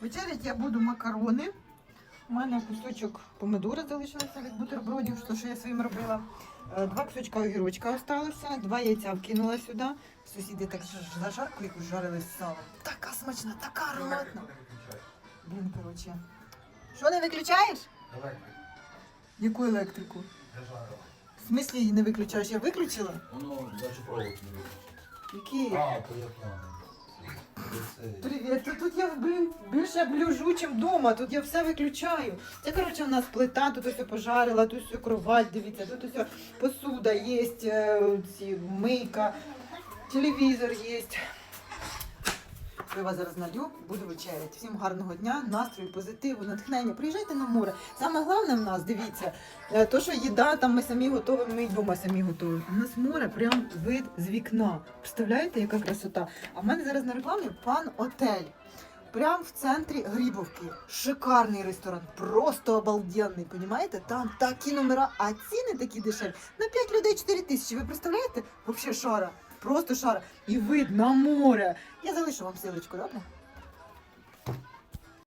Вечерять я буду макарони. У мене кусочок помидора залишилося від бутербродів, що, що я своїм робила. Е, Два кусочка огірочка залишилося, два яйця вкинула сюди. Сусіди так зажарку якусь жарили з салом. Така смачна, така ароматна. Блін, коротше. Що не виключаєш? Яку електрику? В смислі її не виключаєш? Я виключила? Воно бачу провод не виключить. Які? А, я Привіт, тут блін, більше блюжу, чим вдома. Тут я все виключаю. Це коротше у нас плита, тут ось пожарила, тут ось кровать, дивіться, тут ось посуда є, ці мийка, телевізор є. Пива зараз налю, буду вечеряти. Всім гарного дня, настрою, позитиву, натхнення. Приїжджайте на море. Саме головне в нас, дивіться, е, то, що їда, там ми самі готовимо, ми й вдома самі готуємо. У нас море прям вид з вікна. Представляєте, яка красота? А в мене зараз на рекламі пан Отель. Прям в центрі Грибовки. Шикарний ресторан, просто обалденний, понімаєте? Там такі номера, а ціни такі дешеві. На 5 людей 4 тисячі. Ви представляєте? Взагалі шара. Просто шара. І вид на море. Я залишу вам силочку, добре?